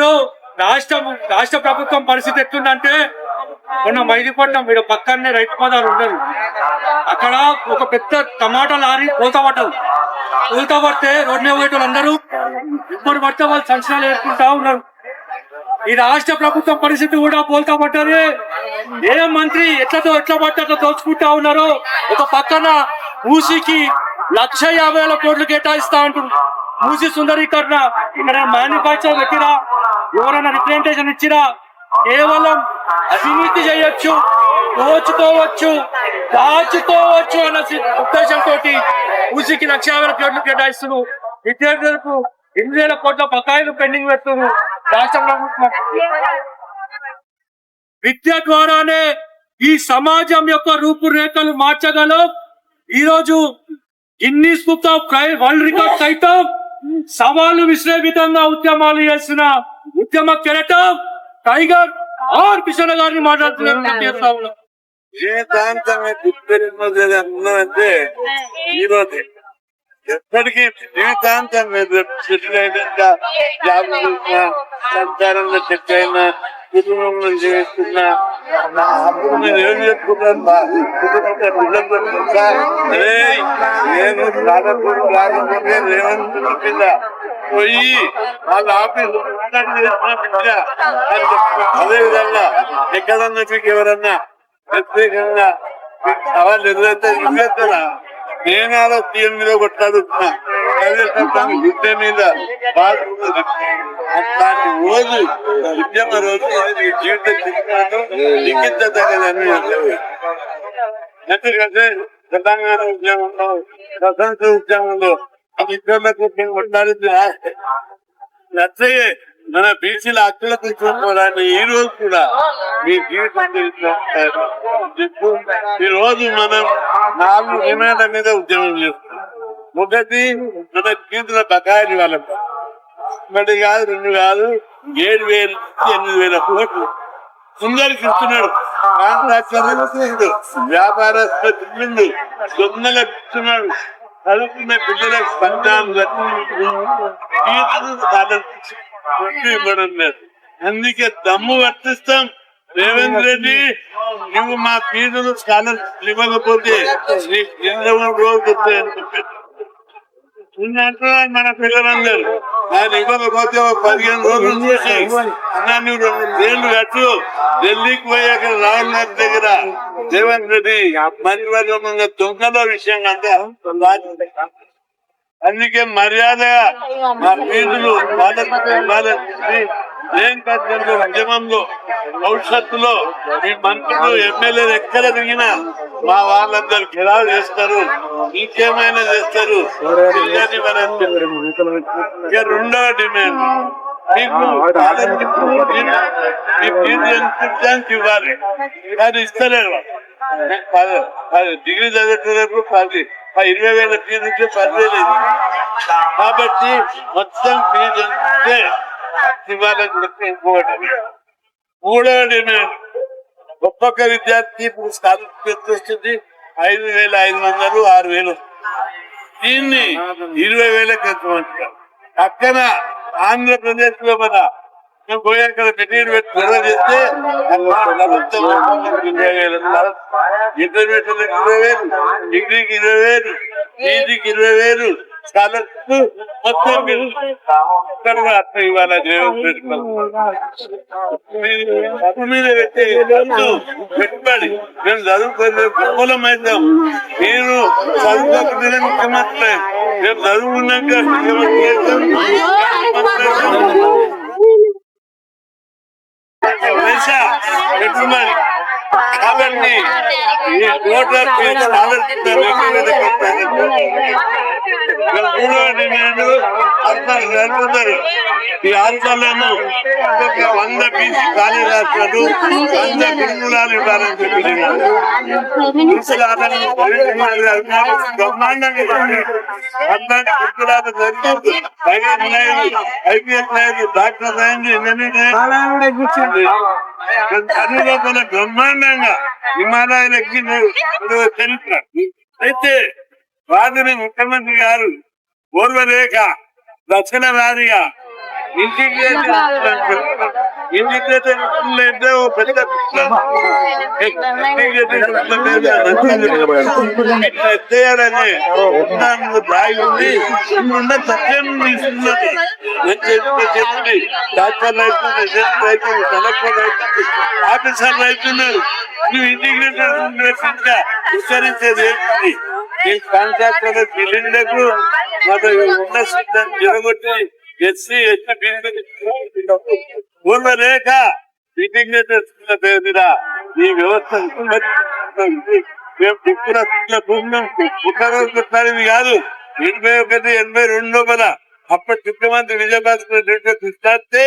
ఇప్పుడు రాష్ట్రం రాష్ట్ర ప్రభుత్వం పరిస్థితి ఎట్లుందంటే మొన్న మైదిపట్నం మీరు పక్కనే రైతు పదాలు ఉండదు. అక్కడ ఒక పెద్ద టమాటా లారీ పూత పట్టదు పూత పడితే రోడ్ మీద పోయేటోళ్ళు అందరూ ఇప్పుడు పడితే వాళ్ళు సంచలనాలు ఏర్పడుతూ ఉన్నారు. ఈ రాష్ట్ర ప్రభుత్వం పరిస్థితి కూడా పోల్తా పడ్డది. ఏ మంత్రి ఎట్లతో ఎట్లా పట్టారో దోచుకుంటా ఉన్నారో ఒక పక్కన ఊసికి లక్ష యాభై వేల కోట్లు కేటాయిస్తా అంటున్నారు. మూసీ సుందరీకరణ ఇక్కడ మ్యానుఫాక్చర్ పెట్టినా ఎవరైనా రిప్రజెంటేషన్ ఇచ్చినా కేవలం అవినీతి చేయొచ్చు దోచుకోవచ్చు దాచుకోవచ్చు అన్న ఉద్దేశంతో ఊసికి లక్ష వేల కోట్లు కేటాయిస్తున్నారు. విద్యార్థులకు ఎనిమిది వేల కోట్ల బకాయిలు పెండింగ్ పెడుతున్నారు రాష్ట్ర ప్రభుత్వం. విద్య ద్వారానే ఈ సమాజం యొక్క రూపురేఖలు మార్చగలం. ఈ రోజు Guinness book of world record సైతం సవాలు విసిరే ఉద్యమాలు చేసిన ఉద్యమ కెరట టైగర్ ఆర్ కిషన్ గారిని మాట్లాడుతున్నారు జీవితాంతం గుర్తున్నది అన్నదంటే ఈ ఎప్పటికీ జీవితాంతం మీద సెటిల్ అయినా జాబ్ చేసినా సంసారంలో సెటిల్ అయినా కుటుంబంలో జీవిస్తున్నా నా అప్పుడు నేను ఏం చెప్పుకున్నారు మా కుటుంబంలో పిల్లలు నేను రాకపోతే రేవంత్ కింద పోయి వాళ్ళ ఆఫీస్ అదే విధంగా ఎక్కడన్నా మీకు ఎవరన్నా ప్రత్యేకంగా సవాళ్ళు ఎదురైతే ఇవ్వేస్తారా నేను అలా సీఎం మీద కొట్లాడుతున్నా ప్రజాస్వామ్యం యుద్ధ మీద బాగుంటుంది అట్లాంటి రోజు ఉద్యమ రోజు ఇది జీవిత చిత్రాలు లిఖించదగదని మన బీసీల హక్కులకు చూసుకోవడానికి ఈ రోజు కూడా మీ జీవితం ఈ రోజు మనం నాలుగు డిమాండ్ల మీద ఉద్యమం చేస్తున్నాం. ఒకటి మన కేంద్ర బకాయిలు వాళ్ళం ఒకటి కాదు రెండు కాదు ఏడు వేలు ఎనిమిది వేల కోట్లు. సుందరికి ఇస్తున్నాడు కాంట్రాక్టర్లు వ్యాపారస్తులు దొంగలకు ఇస్తున్నాడు చదువుకున్న పిల్లలకు పద్నాలుగు లక్షలు ఇవ్వడం లేదు. అందుకే దమ్ము వర్తిస్తాం. రేవంత్ రెడ్డి నువ్వు మా ఫీజులు స్కాలర్షిప్ ఇవ్వకపోతే నీకు మన పిల్లలందరూ. ఆయన ఇవ్వకపోతే ఒక పదిహేను రోజులు చూసి నువ్వు రెండు ఏళ్ళు కట్టు ఢిల్లీకి పోయాక అక్కడ రాహుల్ గాంధీ దగ్గర రేవంత్ రెడ్డి మంత్రివర్గంగా దొంగల విషయం అంటే అందుకే మర్యాదగా మా ఫీజులు వాళ్ళకి ఉద్యమంలో భవిష్యత్తులో మీ మంత్రులు ఎమ్మెల్యేలు ఎక్కడ దిగినా మా వాళ్ళందరూ గిరాలు చేస్తారు ఇంకేమైనా చేస్తారు. ఇక రెండవ డిమాండ్. మీకు ఇవ్వాలి. కానీ ఇస్తలేరు డిగ్రీ చదివేటప్పుడు పది ఆ ఇరవై వేల ఫీజు పర్లేదు కాబట్టి మొత్తం ఫీజు అంటే ఇవ్వాలని చెప్పి ఇంకోటి మూడవ డిమాండ్ ఒక్కొక్క విద్యార్థి ఇప్పుడు స్కాలర్షిప్ వస్తుంది ఐదు వేల ఐదు వందలు ఆరు వేలు. దీన్ని ఇరవై వేలకు ఎంతమంటారు పక్కన ఆంధ్రప్రదేశ్లో మన మేము పోయాక మెటీరియల్ పెట్టి చేస్తే ఇంటర్మీడియట్ ఇరవై వేలు డిగ్రీకి ఇరవై వేలు పీజీకి ఇరవై వేలు మొత్తం మీరు తర్వాత ఇవాళ మీద పెట్టే పెట్టుబడి మేము చదువుకునే విఫలం అవుతాం మీరు చదువుకోకపోతే మేము చదువుకున్నాక ముఖ్యమంత్రి అవుతాం. పైసా పెట్టుబడి ఈ ఓటర్ నేను అర్థం జరుపుతారు ఈ ఆందోళన ఒక వంద పీసీ ఖాళీ రాష్ట్రాలు వంద కుటుంబాలు ఇవ్వాలని చెప్పి ఐపీఎస్ లేదు డాక్టర్ అయింది చదువులో బ్రహ్మాండంగా హిమాలయాలు ఎక్కిన చరిత్ర. అయితే వాటిని ముఖ్యమంత్రి గారు పూర్వరేఖ దక్షిణ వారిగా ఎత్తేయాలని రాయి ఉంది ఉన్న సత్యం తీసుకున్నది నేను చెప్పిన చెప్పి డాక్టర్లు అవుతుంది రైతులు కలెక్టర్ అవుతుంది ఆఫీసర్ అవుతున్నారు నువ్వు ఇంటిగ్రేటెడ్ విస్తరించేది ఏంటి ఈ కాంట్రాక్టర్ బిల్డింగ్లకు ఉన్న సిద్ధం జరగొట్టి ఎస్సీ ఎస్టీ పూర్వ రేఖ ఇంటిగ్రేటెడ్ ఈ వ్యవస్థ మేము దిక్కున భూమిలో ఒక రోజు కాదు ఎనభై ఒకటి ఎనభై రెండు లోపల అప్పుడు ముఖ్యమంత్రి విజయభాస్కర్ రెడ్డి కృష్ణాస్తే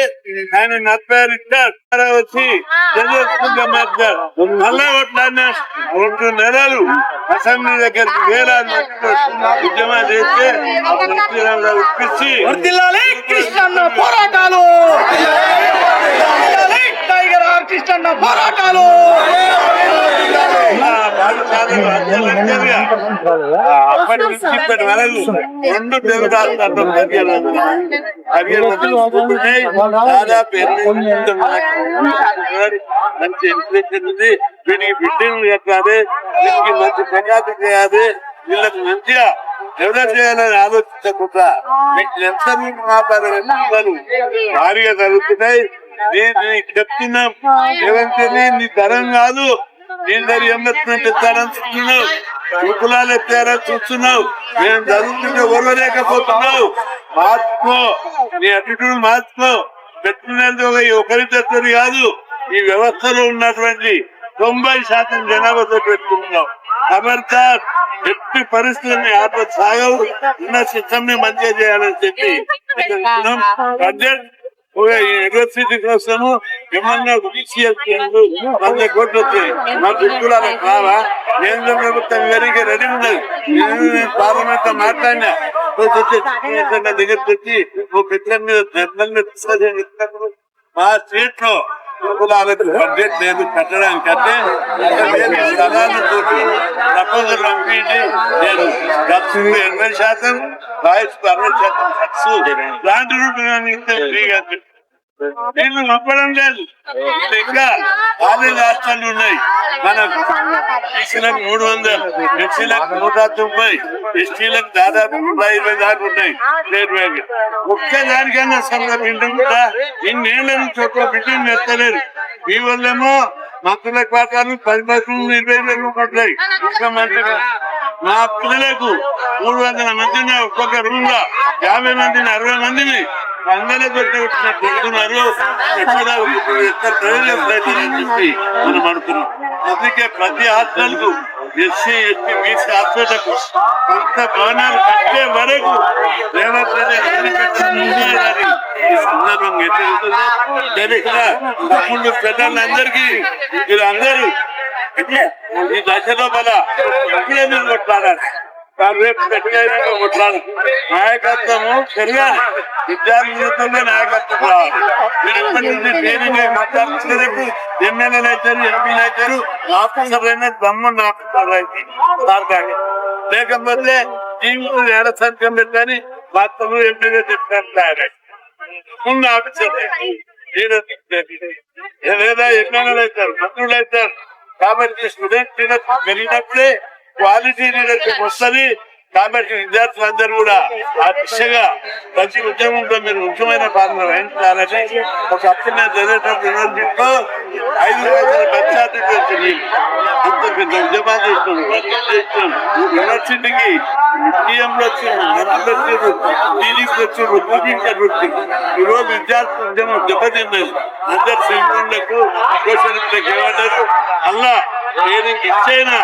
ఆయన నలభై ఆరు ఇచ్చారు వచ్చి చంద్రశేఖర్ మార్చారు మళ్ళా కొట్లాడిన రెండు నెలలు అసెంబ్లీ దగ్గర వేలాది ఉద్యమాలు చేస్తే పోరాటాలు. వర్ధిల్లాలి పోరాటాలు. అప్పటి నుంచి ఇప్పటి వరకు రెండు తెలుగు దాదాపు మంచి ఇన్ఫ్లేషన్ ఉంది. బిల్డింగ్ కట్టాలి వీడికి మంచి ప్రజాతి చేయాలి. వీళ్ళకి మంచిగా డెవలప్ చేయాలని ఆలోచించకుండా మీకు ఎంత మీకు మాట్లాడాలి భారీగా జరుగుతున్నాయి. నేను చెప్తున్నాం ఏమంటే నీ తరం కాదు. నేను దగ్గర ఎంబెత్తున్నట్టు ఎత్తారని చూస్తున్నావు యుకులాలు ఎత్తారని చూస్తున్నావు. మేము చదువుతుంటే ఓర్వలేకపోతున్నావు మార్చుకో. నీ అటిట్యూడ్ మార్చుకో. పెట్టినందుకు ఒక ఒకరిద్దరు కాదు. ఈ వ్యవస్థలో ఉన్నటువంటి తొంభై శాతం జనాభాతో పెట్టుకుంటున్నాం ఖబర్దార్ ఎట్టి పరిస్థితుల్ని ఆత్మ సాగవు ఉన్న సిస్టమ్ని మంచిగా చేయాలని చెప్పి బడ్జెట్ ఒక యూనివర్సిటీ కోసము ఏమన్నా వంద కోట్లు వచ్చాయి మా దుక్కులాల రావా కేంద్ర ప్రభుత్వం వెరిగి రెడీ ఉన్నది నేను నేను పార్లమెంట్లో మాట్లాడినా రోజు వచ్చి చిన్న దగ్గరికి వచ్చి ఓ పెద్ద మీద నిర్ణయం మీద తీసుకొని మా స్టేట్లో కులాలకు బడ్జెట్ లేదు కట్టడానికి పంపించి నేను ఖర్చు ఎనభై శాతం రాయిస్ అరవై శాతం ఖర్చు. రూపాయలు ఫ్రీగా నేను నమ్మడం లేదు. ఇంకా అదే రాష్ట్రాలు ఉన్నాయి. మనకు ఎస్సీలకు మూడు వందలు ఎస్సీలకు నూట తొంభై ఎస్టీలకు దాదాపు నూట ఇరవై దాకా ఉన్నాయి. స్టేట్ బ్యాంక్ ఒక్క దానికన్నా సొంత బిల్డింగ్ కూడా ఇన్నేళ్ళ నుంచి ఒక్క బిడ్డను ఎత్తలేదు ఈ వల్లేమో మంత్రుల పాఠాలు పది పర్సెంట్ ఇరవై వేలు పడ్డాయి. మా పిల్లలకు మూడు వందల మందిని ఒక్కొక్క రూమ్లో యాభై మందిని అరవై మందిని అందరూ పెట్టుకున్నారు ఎక్కడ మనం అనుకున్నాం. అందుకే ప్రతి హాస్టల్కు ఎస్సీ ఎస్టీ బీసీ హాస్టళ్ళకు కొంత భవనాలు కట్టే వరకు రేవంత్ రెడ్డి అన్ని పెట్టాలని ఈ సందర్భంగా ఎదుగుతుంది నేను ఇక్కడ తమ్ముళ్ళు పెద్దలందరికీ వీళ్ళందరూ ఈ దశ లోపల ఇప్పుడే మీరు కొట్లాడాలి. కానీ రేపు గట్టిగా కొట్లాడు. నాయకత్వము సరిగా విద్యార్థులతోనే నాయకత్వం రావాలి. మీరు ఇప్పటి నుంచి ట్రైనింగ్ అయి మాట్లాడుతున్న రేపు ఎమ్మెల్యేలు అవుతారు ఎంపీలు అవుతారు ఆఫీసర్ అయినా దమ్ము ఆఫీసర్ అయితే లేకపోతే జీవితం ఏడ సంతకం పెట్టని మాత్రం ఎమ్మెల్యే చెప్తారు ముందు లేదా ఎమ్మెల్యేలు అవుతారు మంత్రులు అవుతారు కాబట్టి స్టూడెంట్ వెళ్ళినప్పుడే క్వాలిటీ లీడర్షిప్ వస్తుంది. కాబట్టి విద్యార్థులందరూ కూడా ఆ దిశగా ప్రతి ఉద్యమంలో మీరు ముఖ్యమైన పాత్ర వహించాలని ఒక అత్యంత చదివేటప్పుడు యూనివర్సిటీలో ఐదు వందల పద్నాలుగు వచ్చింది అంత పెద్ద ఉద్యమాలు చేస్తున్నాడు యూనివర్సిటీకి ముఖ్యంలో వచ్చిండు మంత్రులు వచ్చిండ్రు టీడీపీ వచ్చిండ్రు పూజించారు ఈ విద్యార్థి ఉద్యమం దెబ్బతిన్నది. అందరు శ్రీమంతులకు సోషలిస్టులకు ఏమంటారు అల్లా నేను ఇచ్చైనా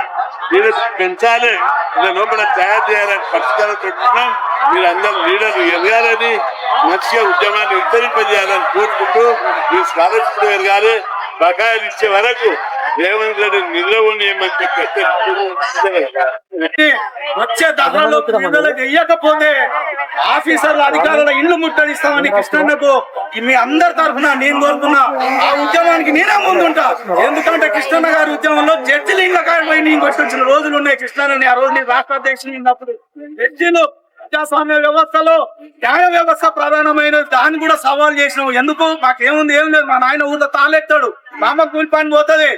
మీరు పెంచాలి. ఇలా లోపల తయారు చేయాలని పరిష్కారం పెట్టుకున్నాం మీరు అందరు లీడర్లు ఎదగాలని మంచిగా ఉద్యమాన్ని విస్తరింపజేయాలని కోరుకుంటూ మీరు స్కాలర్షిప్ ఎదగాలి. బకాయిలు ఇచ్చే వరకు రేవంత్ రెడ్డి చెప్పి వచ్చే దసరాలో విడుదల చెయ్యకపోతే ఆఫీసర్ల అధికారుల ఇల్లు ముట్టడిస్తామని కృష్ణన్నకు మీ అందరి తరఫున నేను కోరుతున్నా. ఆ ఉద్యమానికి నేనే ముందుంటా. ఎందుకంటే కృష్ణన్న గారి ఉద్యమంలో జడ్జిలు ఇళ్ళ కాడిపోయి నేను వచ్చిన రోజులు ఉన్నాయి కృష్ణన్నని. ఆ రోజు నేను రాష్ట్ర అధ్యక్షులు ఉన్నప్పుడు జడ్జిలు ప్రజాస్వామ్య వ్యవస్థలో న్యాయ వ్యవస్థ ప్రధానమైనది దాన్ని కూడా సవాల్ చేసినావు. ఎందుకు? మాకేముంది? ఏం లేదు. మా నాయన ఊళ్ళో తాళెత్తాడు. మామ అమ్మ కూలి పని పోతుంది.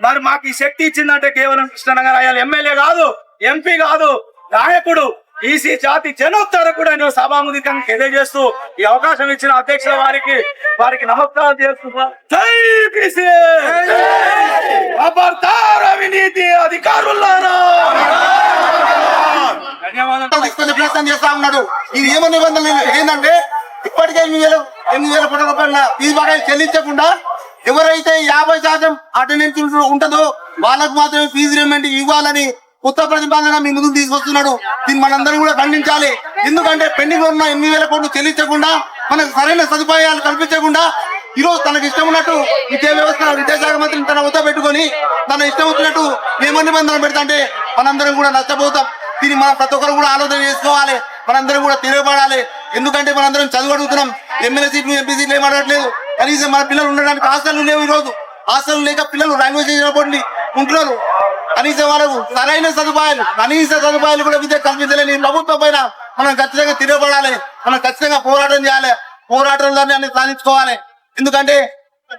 మరి మాకు ఈ శక్తి ఇచ్చిందంటే కేవలం కృష్ణ గారు ఎమ్మెల్యే కాదు ఎంపీ కాదు నాయకుడు ఈసీ జాతి జనోత్తర కూడా నేను సభాముఖికంగా తెలియజేస్తూ ఈ అవకాశం ఇచ్చిన అధ్యక్షుల వారికి వారికి నమస్కారం చేస్తున్నా అవినీతి అధికారులారా! ధన్యవాదాలు. ప్రయత్నం చేస్తా ఉన్నాడు. ఇది ఏమో నిబంధనలు ఏంటంటే ఇప్పటికే ఎనిమిది వేల ఎనిమిది వేల కోట్ల రూపాయల ఫీజు బాగా చెల్లించకుండా ఎవరైతే యాభై శాతం అటెండెన్స్ ఉంటుందో వాళ్ళకు మాత్రమే ఫీజు రిమెంట్ ఇవ్వాలని కొత్త ప్రతిపాదన మీ ముందుకు తీసుకొస్తున్నాడు. దీన్ని మనందరం కూడా ఖండించాలి. ఎందుకంటే పెండింగ్ ఉన్న ఎనిమిది వేల కోట్లు చెల్లించకుండా మనకు సరైన సదుపాయాలు కల్పించకుండా ఈరోజు తనకు ఇష్టం ఉన్నట్టు విద్యా వ్యవస్థ విద్యాశాఖ మంత్రిని తన వద్ద పెట్టుకొని తన ఇష్టం వచ్చినట్టు ఏమో నిబంధనలు పెడతాంటే మనందరం కూడా నష్టపోతాం. దీన్ని మనం ప్రతి ఒక్కరు కూడా ఆలోచన చేసుకోవాలి. మనందరం కూడా తిరగబడాలి ఎందుకంటే మనందరం చదువు అడుగుతున్నాం. ఎమ్మెల్యే సీట్లు ఎంపీ సీట్లు ఏం అడగట్లేదు. కనీసం మన పిల్లలు ఉండడానికి హాస్టల్ లేవు ఈరోజు. హాస్టల్ లేక పిల్లలు రైల్వే స్టేషన్ ఉంటున్నారు. కనీసం వాళ్ళకు సరైన సదుపాయాలు కనీస సదుపాయాలు కూడా విద్య కల్పించలేని ప్రభుత్వం పైన మనం ఖచ్చితంగా తిరగబడాలి. మనం ఖచ్చితంగా పోరాటం చేయాలి. పోరాటంలోనే అన్ని సాధించుకోవాలి. ఎందుకంటే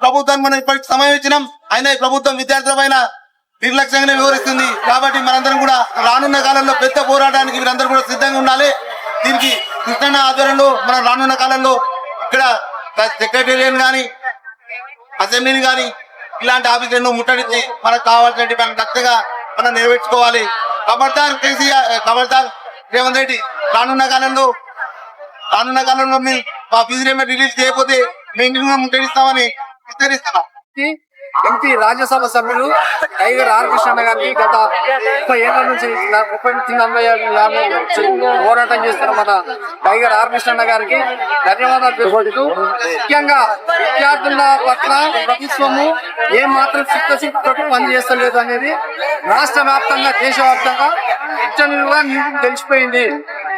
ప్రభుత్వానికి మనం ఇప్పటికి సమయం ఇచ్చినాం. అయినా ఈ ప్రభుత్వం విద్యార్థుల పైన నిర్లక్ష్యంగానే వివరిస్తుంది కాబట్టి మనందరం కూడా రానున్న కాలంలో పెద్ద పోరాటానికి మీరందరూ కూడా సిద్ధంగా ఉండాలి. దీనికి కృష్ణ ఆధ్వర్యంలో మనం రానున్న కాలంలో ఇక్కడ సెక్రటేరియట్ కానీ అసెంబ్లీని గాని ఇలాంటి ఆఫీసులను ముట్టడించి మనకు కావాల్సిన మనం దత్తగా మనం నెరవేర్చుకోవాలి. ఖబర్దార్ కేసీఆర్ ఖబర్దార్ రేవంత్ రెడ్డి రానున్న కాలంలో రానున్న కాలంలో మా ఫీజు రిలీజ్ చేయకపోతే మేము ముట్టడిస్తామని హెచ్చరిస్తున్నాం ఎంపీ రాజ్యసభ సభ్యులు టైగర్ ఆర్ కృష్ణ గారికి గత ముప్పై ఏళ్ళ నుంచి ముప్పై నుంచి నలభై యాభై పోరాటం చేస్తున్న మన టైగర్ ఆర్ కృష్ణ గారికి ధన్యవాదాలు తెలుపుతూ ముఖ్యంగా విద్యార్థుల పట్ల ప్రభుత్వము ఏ మాత్రం చిత్తశుద్ధితో పనిచేస్తలేదు అనేది రాష్ట్ర వ్యాప్తంగా దేశవ్యాప్తంగా తెలిసిపోయింది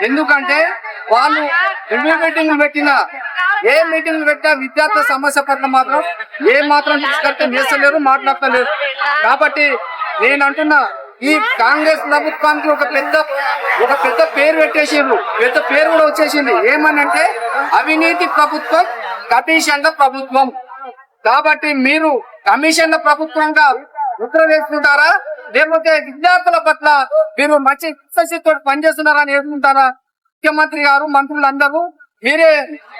ఎందుకంటే వాళ్ళు రివ్యూ పెట్టిన ఏ మీటింగ్ పెట్టినా విద్యార్థుల సమస్య పట్ల మాత్రం ఏ మాత్రం తీసుకెళ్తే నేస్తలేరు మాట్లాడతలేరు. కాబట్టి నేను అంటున్నా ఈ కాంగ్రెస్ ప్రభుత్వానికి ఒక పెద్ద ఒక పెద్ద పేరు పెట్టేసిండ్రు. పెద్ద పేరు కూడా వచ్చేసింది. ఏమనంటే అవినీతి ప్రభుత్వం కమిషన్ల ప్రభుత్వం. కాబట్టి మీరు కమిషన్ల ప్రభుత్వంగా ముద్ర వేస్తుంటారా లేకపోతే విద్యార్థుల పట్ల మీరు మంచి పనిచేస్తున్నారా అని ఎదుర్కొంటారా ముఖ్యమంత్రి గారు మంత్రులు అందరూ మీరే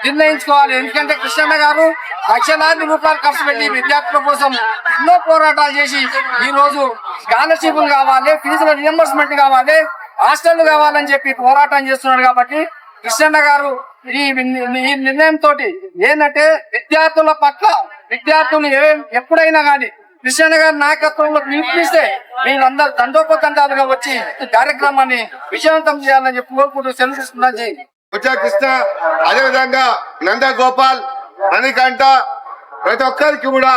నిర్ణయించుకోవాలి. ఎందుకంటే కృష్ణన్న గారు లక్షలాది రూపాయలు ఖర్చు పెట్టి విద్యార్థుల కోసం ఎన్నో పోరాటాలు చేసి ఈ రోజు స్కాలర్షిప్లు కావాలి ఫీజుల రియంబర్స్మెంట్ కావాలి హాస్టల్ కావాలని చెప్పి పోరాటం చేస్తున్నాడు కాబట్టి కృష్ణన్న గారు ఈ నిర్ణయం తోటి ఏంటంటే విద్యార్థుల పట్ల విద్యార్థులు ఏ- ఎప్పుడైనా కానీ కృష్ణన్న గారి నాయకత్వంలో పిలిపిస్తే మీరందరూ దండోపదండాలుగా వచ్చి కార్యక్రమాన్ని విజయవంతం చేయాలని చెప్పి కోరుకుంటూ సెలవు తీసుకున్నాను జై హింద్. కృష్ణ అదేవిధంగా నందగోపాల్ మణికంఠ ప్రతి ఒక్కరికి కూడా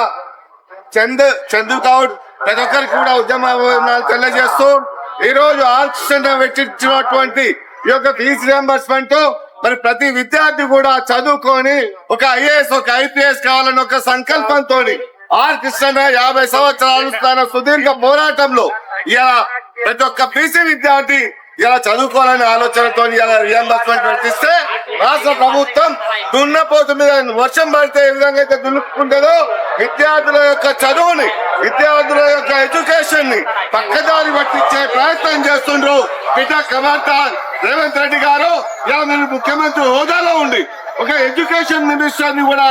చంద్ చందు గౌడ్ ప్రతి ఒక్కరికి కూడా ఉద్యమాలు తెలియజేస్తూ ఈ రోజు ఆర్కృష్ణ వెచ్చించినటువంటి ఈ యొక్క ఫీజు రియంబర్స్మెంట్ మరి ప్రతి విద్యార్థి కూడా చదువుకొని ఒక ఐఏఎస్ ఒక ఐపీఎస్ కావాలని ఒక సంకల్పంతో ఆర్ కృష్ణ యాభై సంవత్సరాలు తన సుదీర్ఘ పోరాటంలో ఇలా ప్రతి ఒక్క పీసీ విద్యార్థి ఇలా చదువుకోవాలనే ఆలోచనతో ఇలా రియంబర్స్మెంట్ పెట్టిస్తే రాష్ట్ర ప్రభుత్వం దున్నపోతు మీద వర్షం పడితే ఏ విధంగా అయితే దున్నుకుంటుందో విద్యార్థుల యొక్క చదువుని విద్యార్థుల యొక్క ఎడ్యుకేషన్ని పక్కదారి పట్టించే ప్రయత్నం చేస్తుండ్రు పిట కమాంటర్ రేవంత్ రెడ్డి గారు. ఇలా మీరు ముఖ్యమంత్రి హోదాలో ఉండి ఒక ఎడ్యుకేషన్ మినిస్టర్ని కూడా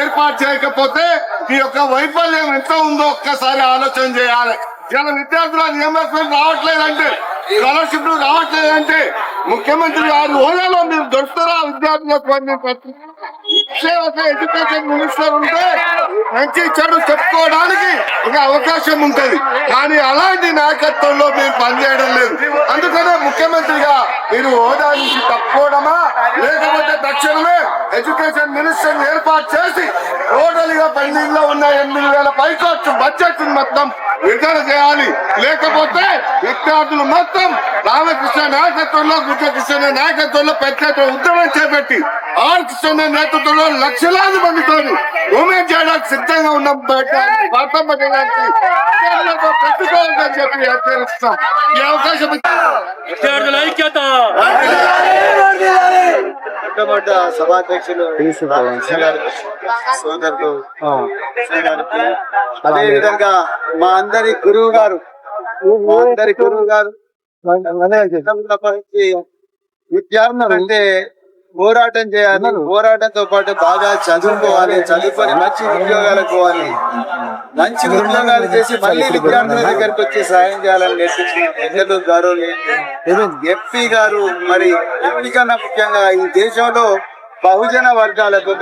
ఏర్పాటు చేయకపోతే మీ యొక్క వైఫల్యం ఎంత ఉందో ఒక్కసారి ఆలోచన చేయాలి. ఇలా విద్యార్థుల నియమనం రావట్లేదంటే స్కాలర్షిప్లు రావట్లేదంటే ముఖ్యమంత్రి గారి హోదాలో మీరు దొరుకుతారా? విద్యార్థులకు ఎడ్యుకేషన్ మినిస్టర్ ఉంటే మంచి చెడు చెప్పుకోవడానికి ఒక అవకాశం ఉంటుంది. కానీ అలాంటి నాయకత్వంలో మీరు పనిచేయడం లేదు. అందుకనే ముఖ్యమంత్రిగా మీరు హోదా నుంచి తప్పుకోవడమా? లేకపోతే తక్షణమే ఎడ్యుకేషన్ మినిస్టర్ ఏర్పాటు చేసి టోటల్గా పెండింగ్ ఉన్న ఎనిమిది వేల పైకొచ్చు బడ్జెట్ మొత్తం విడుదల చేయాలి. లేకపోతే విద్యార్థులు మొత్తం రామకృష్ణ నాయకత్వంలో కృష్ణ నాయకత్వంలో పెద్ద ఉద్యమం చేపట్టి ఆర్ కృష్ణ నేతృత్వంలో లక్షలాది మందితో ఉమేష్ చేయడానికి సిద్ధంగా ఉన్నాం. ఈ అవకాశం విద్యార్థుల ఐక్యత. మొట్టమొదట సభాధ్యక్షులు సోదరులు గారికి, అదే విధంగా మా అందరి గురువు గారు మా అందరి గురువు గారు విద్యార్థులు అంటే పోరాటం చేయాలి. పోరాటంతో పాటు బాగా చదువుకోవాలి. చదువుకొని మంచి ఉద్యోగాలకు పోవాలి. మంచి ఉద్యోగాలు చేసి మళ్ళీ విద్యార్థుల దగ్గరికి వచ్చి సాయం చేయాలని నేర్పించిన పెద్దలు గౌరవులు ఎంపీ గారు మరి ఎన్నికన్నా ముఖ్యంగా ఈ దేశంలో బహుజన వర్గాలకు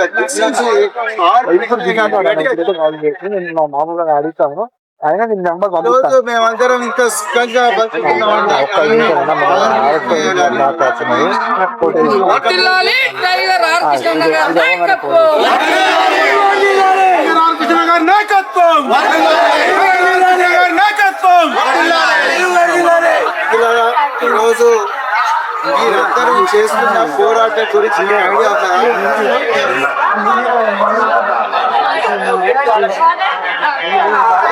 మామూలుగా అడుగుతాను. అయినా నేను నెంబర్ మేమందరం ఇంకా సుఖంగా వర్ధిల్లాలి టైగర్ రామకృష్ణ గారి నాయకత్వం. రామకృష్ణ గారి నాయకత్వం రామకృష్ణ గారి నాయకత్వం. రోజు మీరందరూ చేస్తున్న పోరాటం గురించి ఐడియా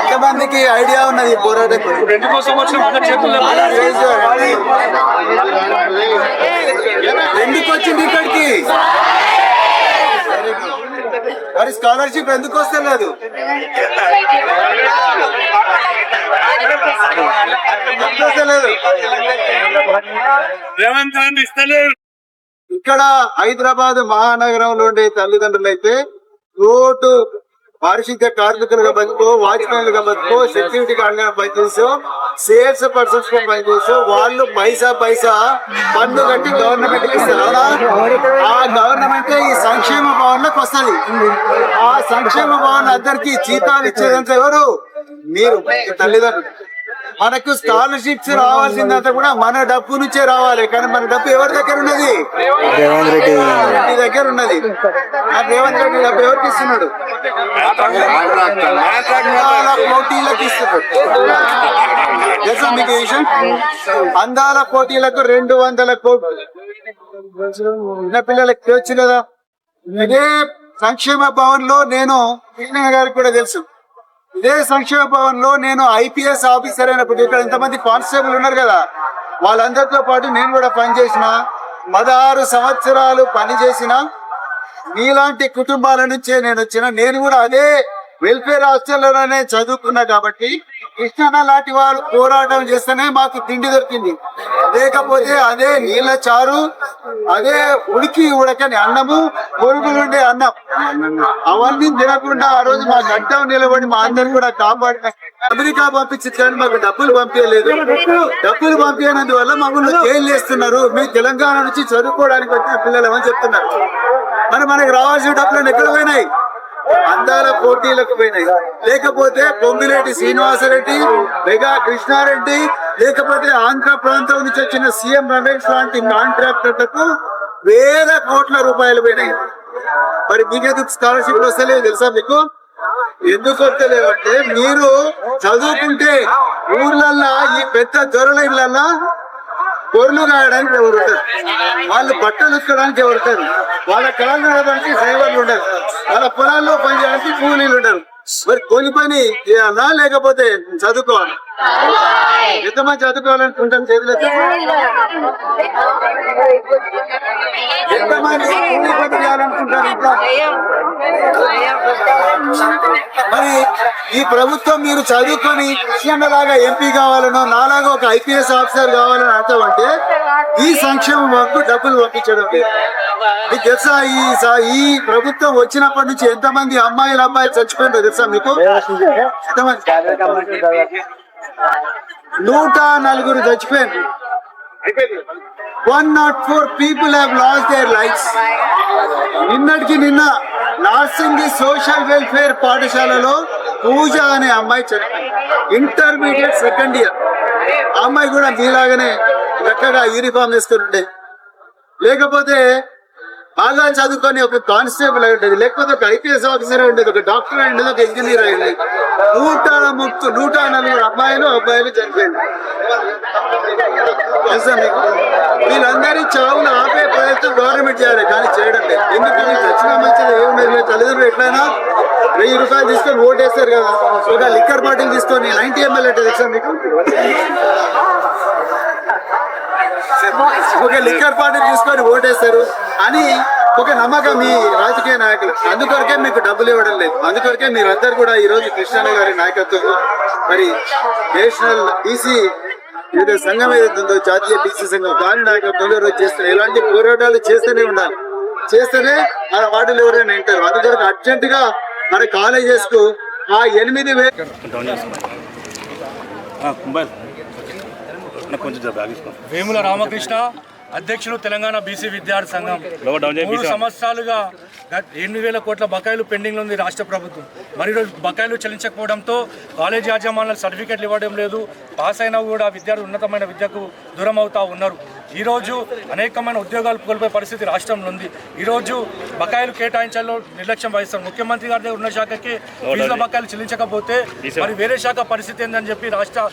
ఎంతమందికి ఐడియా ఉన్నది ఈ పోరాటం ఎందుకు వచ్చింది ఇక్కడికి? మరి స్కాలర్షిప్ ఎందుకు వస్తలేదు? ఇక్కడ హైదరాబాద్ మహానగరంలో ఉండే తల్లిదండ్రులు అయితే రోడ్డు పారిశుద్ధ్య కార్మికులుగా బతుకో వాచ్మెన్లుగా బతుకో సెక్యూరిటీ గార్డుగా పనిచేసో సేల్స్ పర్సన్స్గా పనిచేసో వాళ్ళు పైసా పైసా పన్ను కట్టి గవర్నమెంట్ ఇస్తారు? ఆ గవర్నమెంట్ ఈ సంక్షేమ భవన్లకు వస్తుంది. ఆ సంక్షేమ భవన్ అందరికి జీతాలు ఇచ్చేదంతా ఎవరు? మీరు తల్లిదండ్రులు. మనకు స్కాలర్షిప్స్ రావాల్సిందంతా కూడా మన డబ్బు నుంచే రావాలి. కానీ మన డబ్బు ఎవరి దగ్గర ఉన్నది? రేవంత్ రెడ్డి. దగ్గర ఉన్నది. ఆ రేవంత్ రెడ్డి డబ్బు ఎవరికి ఇస్తున్నాడు? అందాల పోటీలకు ఇస్తున్నాడు. తెలుసా మీకు ఈ విషయం అందాల పోటీలకు రెండు వందల కోట్లు చిన్న పిల్లలకి వచ్చి కదా ఇదే సంక్షేమ భవన్లో నేను కృష్ణ గారికి కూడా తెలుసు. ఇదే సంక్షేమ భవన్లో నేను ఐపీఎస్ ఆఫీసర్ అయినప్పుడు ఇక్కడ ఇంతమంది కానిస్టేబుల్ ఉన్నారు కదా వాళ్ళందరితో పాటు నేను కూడా పనిచేసిన పదహారు సంవత్సరాలు పనిచేసిన మీలాంటి కుటుంబాల నుంచే నేను వచ్చిన నేను కూడా అదే వెల్ఫేర్ హాస్టల్లోనే చదువుకున్నా కాబట్టి కృష్ణ లాంటి వాళ్ళు పోరాటం చేస్తేనే మాకు తిండి దొరికింది. లేకపోతే అదే నీళ్ళ చారు అదే ఉడికి ఉడకని అన్నము పొరుగులుండే అన్నం. అవన్నీ తినకుండా ఆ రోజు మా గడ్డం నిలబడి మా అందరిని కూడా కాపాడిన అమెరికా పంపించింది కానీ మాకు డబ్బులు పంపించలేదు. డబ్బులు పంపించినందువల్ల మమ్మల్ని జైలు వేస్తున్నారు. మీ తెలంగాణ నుంచి చదువుకోవడానికి వచ్చిన పిల్లలు అని చెప్తున్నారు? మరి మనకి రావాల్సిన డబ్బులు ఎక్కడ పోయినాయి? అందాల పోటీలకు పోయినాయి. లేకపోతే పొంగిరెడ్డి శ్రీనివాసరెడ్డి మెగా కృష్ణారెడ్డి లేకపోతే ఆంధ్ర ప్రాంతం నుంచి వచ్చిన సీఎం రమేష్ లాంటి కాంట్రాక్టర్లకు వేల కోట్ల రూపాయలు పోయినాయి. మరి మీకెందుకు స్కాలర్షిప్ వస్తలేదు తెలుసా మీకు? ఎందుకు వస్తలేవంటే మీరు చదువుకుంటే ఊర్లల్లా ఈ పెద్ద దొరల ఇళ్ళల్లా పొరులు కాయడానికి ఎవరు వాళ్ళు బట్టలు ఉతకడానికి ఎవరు ఉంటారు వాళ్ళ కళలు నడవడానికి డ్రైవర్లు ఉండరు. వాళ్ళ పొలాల్లో పనిచేయడానికి కూలీలు ఉండరు. మరి కూలి పని చేయాలా లేకపోతే చదువుకోవాలి. ఎంతమంది చదువుకోవాలనుకుంటాం చేతులు చేయాలనుకుంటారు మరి ఈ ప్రభుత్వం మీరు చదువుకొని లాగా ఎంపీ కావాలనో నాలాగా ఒక ఐపీఎస్ ఆఫీసర్ కావాలని అర్థమంటే ఈ సంక్షేమ వర్క్ డబ్బులు పంపించడం లేదు. మీకు తెలుసా ఈ ఈ ప్రభుత్వం వచ్చినప్పటి నుంచి ఎంతమంది అమ్మాయిలు అబ్బాయిలు చచ్చిపోయిందో తెలుసా మీకు? ఎంతమంది? నూట నలుగురు చచ్చిపోయారు. One naught four people have lost their lives నిన్నటికి నిన్న నార్సింగి సోషల్ వెల్ఫేర్ పాఠశాలలో పూజ అనే అమ్మాయి చనిపోయింది. ఇంటర్మీడియట్ సెకండ్ ఇయర్ ఆ అమ్మాయి కూడా మీలాగనే చక్కగా యూనిఫామ్ వేసుకుని ఉండే. లేకపోతే బాగా చదువుకొని ఒక కానిస్టేబుల్ అయి ఉండేది. లేకపోతే ఒక ఐపీఎస్ ఆఫీసర్ ఉండేది ఒక డాక్టర్ అయి ఉండేది ఒక ఇంజనీర్ అయింది నూట ముక్కు నూట నలుగురు అమ్మాయిలు అబ్బాయిలు చనిపోయింది తెలుసా మీకు? వీళ్ళందరి చావులు ఆపే ప్రయత్నం గవర్నమెంట్ చేయాలి కానీ చేయడం లేదు. ఎందుకని చచ్చిన మంచిది ఏముండదు తల్లిదండ్రులు ఎట్లయినా వెయ్యి రూపాయలు తీసుకొని ఓటేస్తారు కదా. ఒక లిక్కర్ బాటిల్ తీసుకొని నైన్టీ ఎంఎల్ అంటే తెలుసా మీకు? ఒక లిక్కర్ పార్టీ తీసుకొని ఓటేస్తారు అని ఒక నమ్మకం మీ రాజకీయ నాయకులు. అందుకొరకే మీకు డబ్బులు ఇవ్వడం లేదు. అందుకొరకే మీరందరూ కూడా ఈ రోజు కృష్ణన్న గారి నాయకత్వంలో మరి నేషనల్ బీసీ ఏదో సంఘం ఏదైతుందో జాతీయ బీసీ సంఘం దాని నాయకత్వంలో ఈరోజు చేస్తున్నారు ఇలాంటి పోరాటాలు చేస్తూనే ఉండాలి. చేస్తేనే మన వాటిలో ఎవరైనా వింటారు అందుకొరకు అర్జెంట్గా మన కాలేజెస్కు ఆ ఎనిమిది వేలు వేముల రామకృష్ణ అధ్యక్షులు తెలంగాణ బీసీ విద్యార్థి సంఘం. మూడు సంవత్సరాలుగా ఎనిమిది వేల కోట్ల బకాయిలు పెండింగ్ ఉంది రాష్ట్ర ప్రభుత్వం. మరి ఈరోజు బకాయిలు చెల్లించకపోవడంతో కాలేజ్ యాజమాన్యాలు సర్టిఫికెట్లు ఇవ్వడం లేదు. పాస్ అయినా కూడా విద్యార్థులు ఉన్నతమైన విద్యకు దూరం అవుతా ఉన్నారు. ఈరోజు అనేకమైన ఉద్యోగాలు కోల్పోయే పరిస్థితి రాష్ట్రంలో ఉంది. ఈరోజు బకాయిలు కేటాయించాలో నిర్లక్ష్యం వహిస్తారు ముఖ్యమంత్రి గారి దగ్గర ఉన్న శాఖకి ఫీజుల బకాయిలు చెల్లించకపోతే మరి వేరే శాఖ పరిస్థితి ఏందని చెప్పి రాష్ట్ర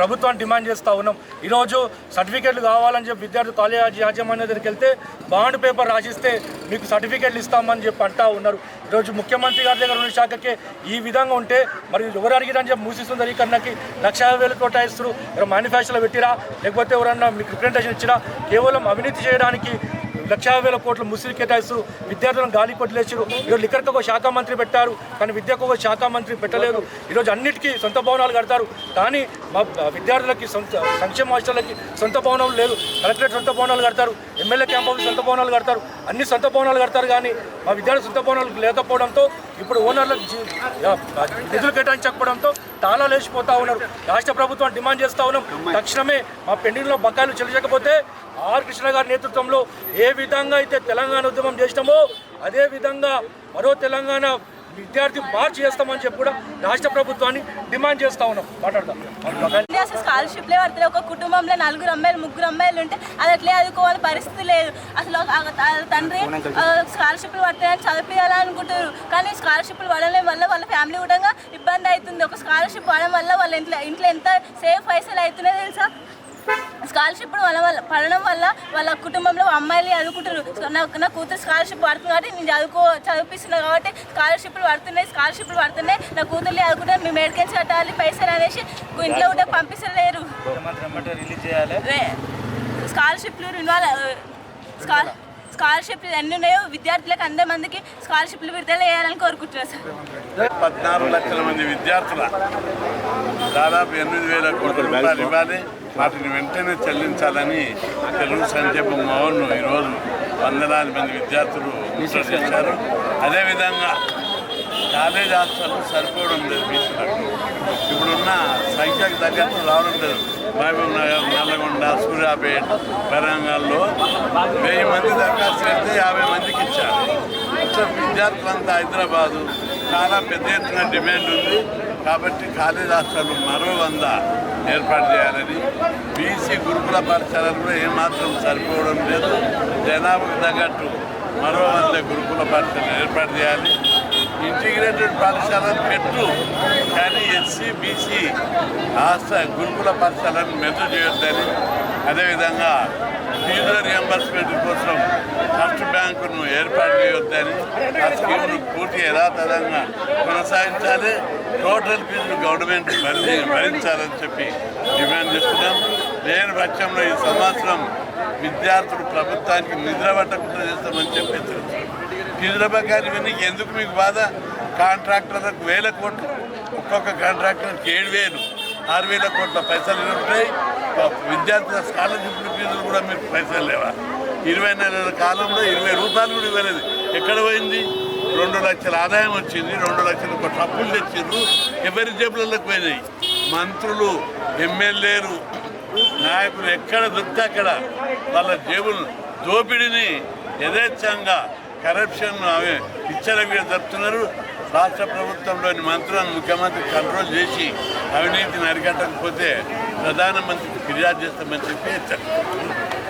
ప్రభుత్వాన్ని డిమాండ్ చేస్తూ ఉన్నాం. ఈరోజు సర్టిఫికెట్లు కావాలని చెప్పి విద్యార్థి కాలేజ్ యాజమాన్యం దగ్గరికి వెళ్తే బాండ్ పేపర్ రాసిస్తే మీకు సర్టిఫికెట్లు ఇస్తామని చెప్పి అంటా ఉన్నారు. ఈరోజు ముఖ్యమంత్రి గారి దగ్గర ఉన్న శాఖకి ఈ విధంగా ఉంటే మరి ఎవరు అడిగిరని చెప్పి మూసి సుందరీకరణకి లక్ష యాభై వేలు కేటాయిస్తారు మేనిఫెస్టోలో పెట్టిరా? లేకపోతే ఎవరన్నా మీకు రిప్రజెంటేషన్ ఇచ్చినా కేవలం అవినీతి చేయడానికి లక్ష వేల కోట్లు ముసిరి కేటాయిస్తూ విద్యార్థులను గాలి కొట్టిలేసారు ఈరోజు లిక్కర్కి ఒక శాఖ మంత్రి పెట్టారు కానీ విద్యకు ఒక శాఖ మంత్రి పెట్టలేదు. ఈరోజు అన్నిటికీ సొంత భవనాలు కడతారు. కానీ మా విద్యార్థులకి సొంత సంక్షేమ హాస్టళ్ళకి సొంత భవనం లేదు కలెక్టరేట్ సొంత భవనాలు కడతారు ఎమ్మెల్యే క్యాంప్ సొంత భవనాలు కడతారు. అన్ని సొంత భవనాలు కడతారు కానీ మా విద్యార్థులు సొంత భవనాలు లేకపోవడంతో ఇప్పుడు ఓనర్లకు నిధులు కేటాయించకపోవడంతో తాళాలు వేసిపోతా ఉన్నారు. రాష్ట్ర ప్రభుత్వం డిమాండ్ చేస్తా ఉన్నాం. తక్షణమే మా పెండింగ్లో బకాయిలు చెల్లించకపోతే ఆర్ కృష్ణ గారి నేతృత్వంలో ఏ విధంగా అయితే తెలంగాణ ఉద్యమం చేసినామో అదే విధంగా మరో తెలంగాణ విద్యార్థి మార్చి చేస్తామని చెప్పి కూడా రాష్ట్ర ప్రభుత్వాన్ని డిమాండ్ చేస్తా ఉన్నాం. మాట్లాడదాం. అసలు స్కాలర్షిప్లే పడతాయి ఒక కుటుంబంలో నలుగురు అమ్మాయిలు ముగ్గురు అమ్మాయిలు ఉంటే అది అట్లే చదువుకోవాలి పరిస్థితి లేదు. అసలు తండ్రి స్కాలర్షిప్లు పడతాయని చదివించాలనుకుంటారు కానీ స్కాలర్షిప్లు పడడం వల్ల వాళ్ళ ఫ్యామిలీ కూడా ఇబ్బంది అవుతుంది. ఒక స్కాలర్షిప్ పడడం వల్ల వాళ్ళ ఇంట్లో ఇంట్లో ఎంత సేఫ్ పైసలు అవుతున్నాయో తెలుసా? స్కాలర్షిప్ వల్ల వల్ల పడడం వల్ల వాళ్ళ కుటుంబంలో అమ్మాయిలు చదువుకుంటారు నా నా కూతురు స్కాలర్షిప్ పడుతుంది కాబట్టి నేను చదువుకో చదివిస్తున్నా కాబట్టి స్కాలర్షిప్లు పడుతున్నాయి స్కాలర్షిప్లు పడుతున్నాయి నా కూతుర్లు చదువుకుంటారు మేము మెడికల్స్ కట్టాలి పైసలు అనేసి ఇంట్లో కూడా పంపించలేరు స్కాలర్షిప్లు రిన్వాల్ స్కాల్ స్కాలర్షిప్లు ఎన్ని ఉన్నాయో విద్యార్థులకు అందరి మందికి స్కాలర్షిప్లు విడుదల చేయాలని కోరుకుంటున్నాను సార్. పద్నాలుగు లక్షల మంది విద్యార్థుల దాదాపు ఎనిమిది వేల కోట్ల రూపాయలు ఇవ్వాలి. వాటిని వెంటనే చెల్లించాలని తెలుగు సంక్షేమ మోహన్ ఈరోజు వందలాది మంది విద్యార్థులు చేశారు అదేవిధంగా కాలేజ్ హాస్టల్ సరిపోవడం లేదు బీసీలకు ఇప్పుడున్న సంఖ్యకు తగ్గట్టు రావడం లేదు. మహబూబ్ నగర్ నల్లగొండ సూర్యాపేట్ వరంగల్లో వెయ్యి మంది దరఖాస్తు పెడితే యాభై మందికి ఇచ్చారు. ఇట్లా విద్యార్థులంతా హైదరాబాదు. చాలా పెద్ద ఎత్తున డిమాండ్ ఉంది. కాబట్టి కాలేజ్ హాస్టల్ మరో వంద ఏర్పాటు చేయాలని బీసీ గురుకుల పాఠశాలలు కూడా ఏమాత్రం సరిపోవడం లేదు. జనాభాకు తగ్గట్టు మరో వంద గురుకుల పాఠశాలలు ఏర్పాటు చేయాలి. ఇంటిగ్రేటెడ్ పాఠశాలను పెట్టు కానీ ఎస్సీ బీసీ ఆస్థ గురుకుల పాఠశాలను మెదడు చేయొద్దని. అదేవిధంగా ఫీజుల రియంబర్స్మెంట్ కోసం ట్రస్ట్ బ్యాంకును ఏర్పాటు చేయొద్దని ఆ స్కీమ్ను పూర్తి యథాతథంగా కొనసాగించాలి. టోటల్ ఫీజులు గవర్నమెంట్ భరి భరించాలని చెప్పి డిమాండ్ చేస్తున్నాం. లేని పక్షంలో ఈ సంవత్సరం విద్యార్థులు ప్రభుత్వానికి నిద్ర పట్టకుండా చేస్తామని చెప్పి ఫీజుల బకాయిలు ఎందుకు మీకు బాధ? కాంట్రాక్టర్లకు వేల కోట్లు. ఒక్కొక్క కాంట్రాక్టర్కి ఏడు వేలు. ఆరు వేల కోట్ల పైసలు ఉంటాయి. విద్యార్థుల స్కాలర్షిప్ ఫీజులు కూడా మీకు పైసలు లేవా? ఇరవై నెలల కాలంలో ఇరవై రూపాయలు కూడా ఇవ్వలేదు. ఎక్కడ పోయింది? రెండు లక్షల ఆదాయం వచ్చింది రెండు లక్షల కోట్ల అప్పులు తెచ్చిండ్రు. ఎవరి జేబులకు పోయినాయి? మంత్రులు ఎమ్మెల్యేలు నాయకులు ఎక్కడ దొరికితే అక్కడ వాళ్ళ జేబులు దోపిడీని యథేచ్ఛంగా కరప్షన్ అవి ఇచ్చలవిగా జరుపుతున్నారు. రాష్ట్ర ప్రభుత్వంలోని మంత్రులను ముఖ్యమంత్రి కంట్రోల్ చేసి అవినీతిని అరికట్టకపోతే ప్రధానమంత్రికి ఫిర్యాదు చేస్తామని చెప్పి హెచ్చరిస్తారు